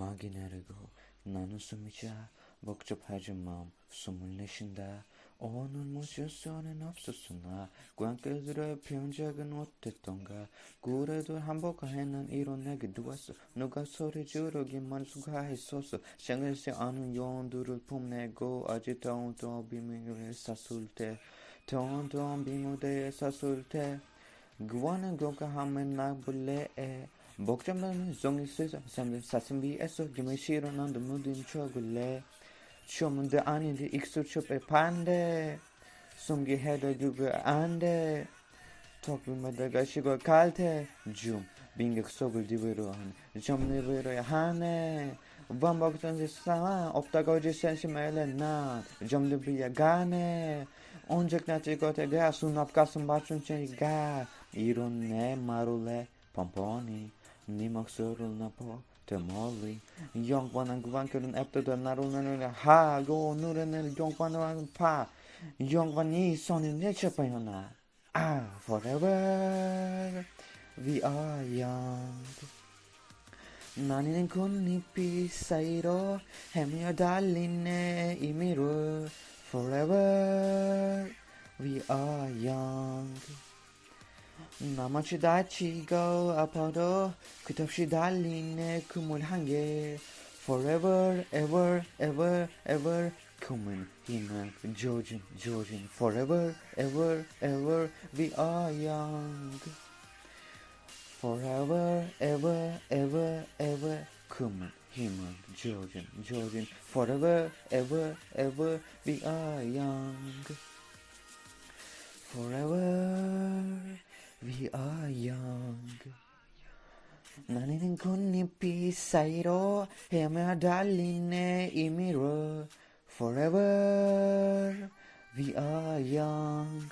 음악이 내리고 나는 숨이 차 복잡해진 마음 숨을 내쉰다. 오늘 무슨 수는 없었으나 피운 적은 어땠던가? 그래도 한복화해는 이뤄내게 두었어. 누가 소리 지르기만 수고했었어. 생일세 않은 영혼들을 품내고 아직 더운 더 비밀을 샀을 때 더운 더 비무대에 샀을 때 그와는 교과하면 나불래 Bogdanami Zongisoza Samde Sasambi Eso Gimeshiro Nando Mudin Chogule Şomunda anide iksur çöpe pande. Sungi heda gübü ande. Toplumada gaşigo kalte. Cum Bingek sogul diviruhan Cum diviruya hane Van baktan zisama Optago cisen şimele na Cum diviruya gane. Oncak naçı gote ga Sunapkasın baçun çeyi ga Irone marule Pomponi. Nimak Sörül'üne baktım Ali Yok bana güven körün epte dönler ulan öyle. Ha go nurenel yok bana pa. Yok bana iyi sonun ne çapayona Ah forever. We are young. Naninin kunni pisairo Hemio daline imiru. Forever. We are young. Namachidachi go apado Kutopshi daline kumulhange Forever, ever, ever, ever Kumun hime Georgian, Georgian Forever, ever, ever We are young. Forever, ever, ever, ever Kumun hime Georgian, Georgian Forever, ever, ever We are young. Forever We are young. 나는 꽃잎이 사이로 헤매 달리네 임의로 Forever we are young.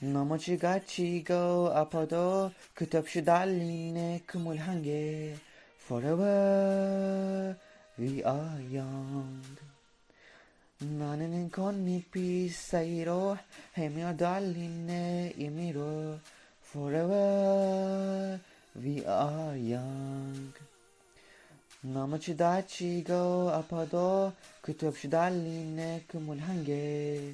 넘어지 갇히고 아파도 끝없이 달리네 꿈을 한개 Forever we are young. 나는 꽃잎이 사이로 헤매 달리네 임의로 Forever we are young. 나머지 다치고 아파도 끝없이 달리네 꿈을 한개